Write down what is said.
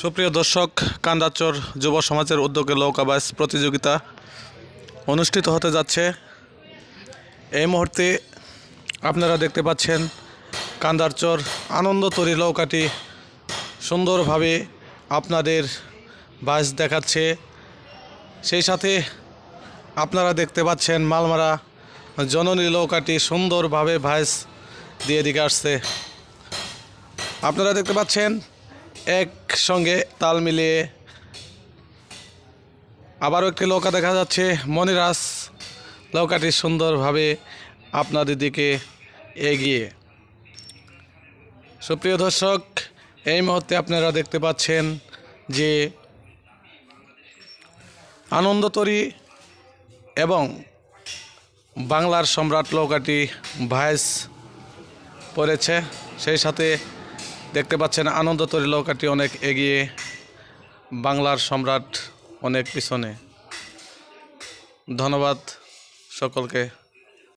সুপ্রিয় দর্শক, কান্দাচর যুব সমাজের উদ্যোগে নৌকাবাস প্রতিযোগিতা অনুষ্ঠিত হতে যাচ্ছে। এই মুহূর্তে আপনারা দেখতে পাচ্ছেন কান্দারচর আনন্দতরী নৌকাটি সুন্দরভাবে আপনাদের বাস দেখাচ্ছে। সেই সাথে আপনারা দেখতে পাচ্ছেন মালমারা জননী নৌকাটি সুন্দরভাবে ভাইস দিয়ে দিকে আসছে। আপনারা দেখতে পাচ্ছেন একসঙ্গে তাল মিলিয়ে আবারও একটি নৌকা দেখা যাচ্ছে। মনিরাস নৌকাটি সুন্দরভাবে আপনাদের দিকে এগিয়ে। সুপ্রিয় দর্শক, এই মুহূর্তে আপনারা দেখতে পাচ্ছেন যে আনন্দতরী এবং বাংলার সম্রাট নৌকাটি ভাইস পড়েছে। সেই সাথে দেখতে পাচ্ছেন আনন্দ আনন্দতরী নৌকাটি অনেক এগিয়ে বাংলার সম্রাট অনেক পিছনে। ধন্যবাদ সকলকে।